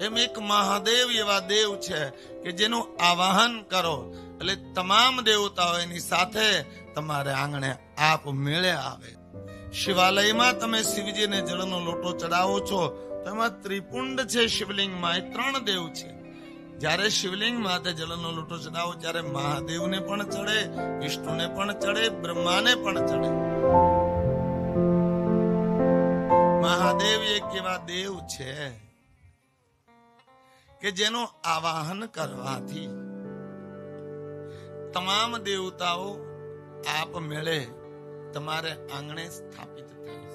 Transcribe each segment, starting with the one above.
એમ એક મહાદેવ એવા દેવ છે કે જેનું આવાહન કરો. એટલે તમામ દેવતાઓ એની સાથે તમારે આંગણે આપ મેળે આવે. શિવાલયમાં તમે શિવજીને જળનો લોટો ચડાવો છો, તો એમાં ત્રિપુંડ છે શિવલિંગમાં. એ ત્રણ દેવ છે. જ્યારે શિવલિંગ માથે જળનો લોટો ચડાવો, ત્યારે મહાદેવને પણ ચડે, વિષ્ણુને પણ ચડે, બ્રહ્માને પણ ચડે. મહાદેવ એક એવા દેવ છે કે જેનું આવાહન કરવાથી તમામ દેવતાઓ આપ મેળે તમારે આંગણે સ્થાપિત થાય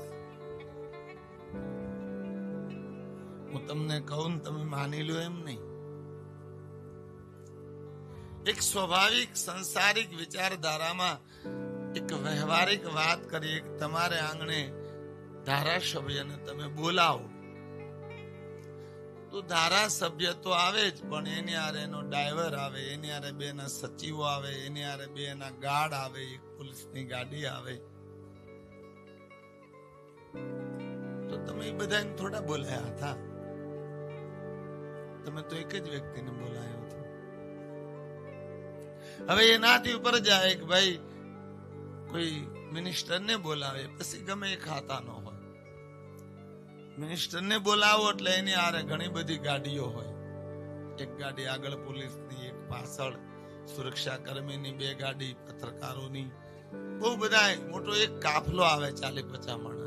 હું તમને કહું તમે માની લો એમ નહીં. એક સ્વાભાવિક સંસારિક વિચારધારામાં એક વ્યવહારિક વાત કરીએ કે તમારે આંગણે ધારાસભ્યને તમે બોલાવો. તો ધારાસભ્ય તો આવે જ, પણ એની આરે એનો ડ્રાઈવર આવે, એની હારે બે ના સચિવો આવે, એની હારે બે એના ગાર્ડ આવે એક પોલીસની ગાડી આવે. તો તમે એ બધાને થોડા બોલાયા હતા. તમે તો એક જ વ્યક્તિને બોલાયો હતો. હવે એનાથી ઉપર જાય કે ભાઈ કોઈ મિનિસ્ટરને બોલાવે, પછી ગમે એ ખાતા ન મિનિસ્ટરને બોલાવો એટલે એની આરે ઘણી બધી ગાડીઓ હોય. એક ગાડી આગળ પોલીસની, એક પાછળ સુરક્ષા કર્મીની બે ગાડી પત્રકારોની. બહુ બધા મોટો એક કાફલો આવે ચાલી પચાસ માણસ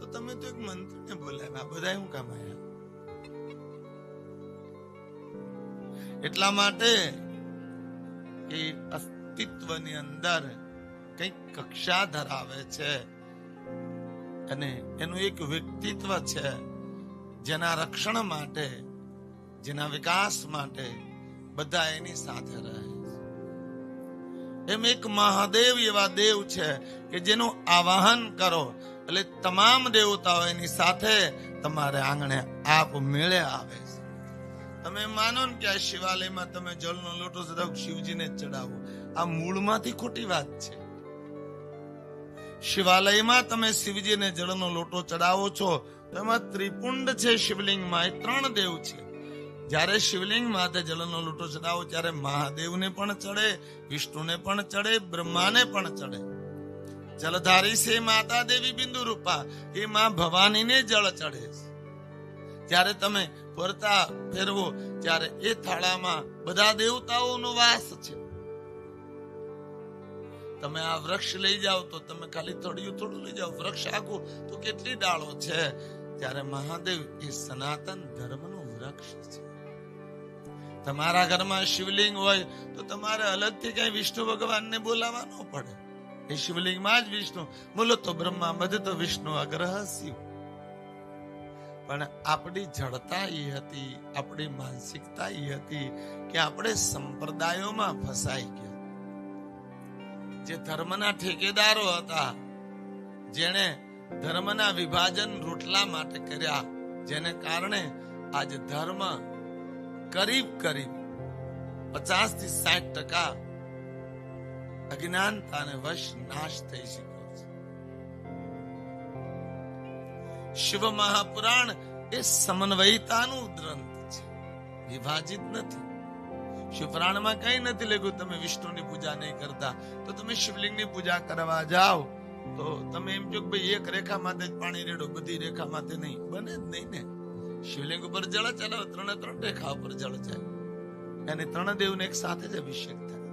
તો તમે તો એક મંત્રીને બોલાવ્યા બધા શું કામ આવ્યા એટલા માટે એ અસ્તિત્વની અંદર કંઈક કક્ષા ધરાવે છે. અને એનું એક વ્યક્તિત્વ છે જેના રક્ષણ માટે, જેના વિકાસ માટે બધા એની સાથે રહે એમ એક મહાદેવ એવા દેવ છે કે જેનું આવાહન કરો, એટલે તમામ દેવતાઓ એની સાથે તમારે આંગણે આપ મેળે આવે છે. તમે માનો ને કે આ શિવાલયમાં તમે જળનો લોટો સદાવ શિવજીને જ ચડાવો આ મૂળમાંથી ખોટી વાત છે. શિવાલયમાં તમે શિવજીને જળનો લોટો ચડાવો છો, તો એમાં ત્રિપુંડ છે શિવલિંગમાં, એ ત્રણ દેવ છે. જ્યારે શિવલિંગ માથે જળનો લોટો ચડાવો, ત્યારે મહાદેવને પણ ચડે, વિષ્ણુને પણ ચડે, બ્રહ્માને પણ ચડે. જલધારી છે માતા દેવી બિંદુ રૂપા એ માં ભવાનીને જળ ચડે જ્યારે તમે ફરતા ફેરવો, ત્યારે એ થાળામાં બધા દેવતાઓનો વાસ છે. તમે આ વૃક્ષ લઈ જાઓ તો તમે ખાલી થોડું થોડું લઈ જાઓ, વૃક્ષ આખું. તો કેટલી ડાળો છે? ત્યારે મહાદેવ એ સનાતન ધર્મનું વૃક્ષ છે. તમારા ઘરમાં શિવલિંગ હોય તો તમારે અલગથી કઈ વિષ્ણુ ભગવાનને બોલાવવાનો પડે. એ શિવલિંગમાં જ વિષ્ણુ. બોલો તો બ્રહ્મા મધ તો વિષ્ણુ અગ્રહ શિવ. પણ આપણી જડતા એ હતી, આપણી માનસિકતા એ હતી કે આપણે સંપ્રદાયોમાં ફસાઈ ગયા. જે ધર્મના ઠેકેદારો હતા, જેણે ધર્મના વિભાજન રોટલા માટે કર્યા, જેને કારણે આજે ધર્મ કરીબ કરીબ પચાસથી સાઠ ટકા અજ્ઞાનતાને વશ નાશ થઈ શક્યો છે. શિવ મહાપુરાણ એ સમન્વયતાનું ગ્રંથ છે. વિભાજિત નથી. શિવપુરાણમાં કઈ નથી લખ્યું, તમે વિષ્ણુની પૂજા નહીં કરતા. તો તમે શિવલિંગની પૂજા કરવા જાઓ. તો તમે એમ જો ભાઈ એક રેખા માથે જ પાણી રેડો, બધી રેખા માથે નહીં. બને જ નહીં ને. શિવલિંગ ઉપર જળ ચલાવો ત્રણે ત્રણ રેખા ઉપર જળ જાય. અને ત્રણ દેવને એક સાથે જ અભિષેક થાય.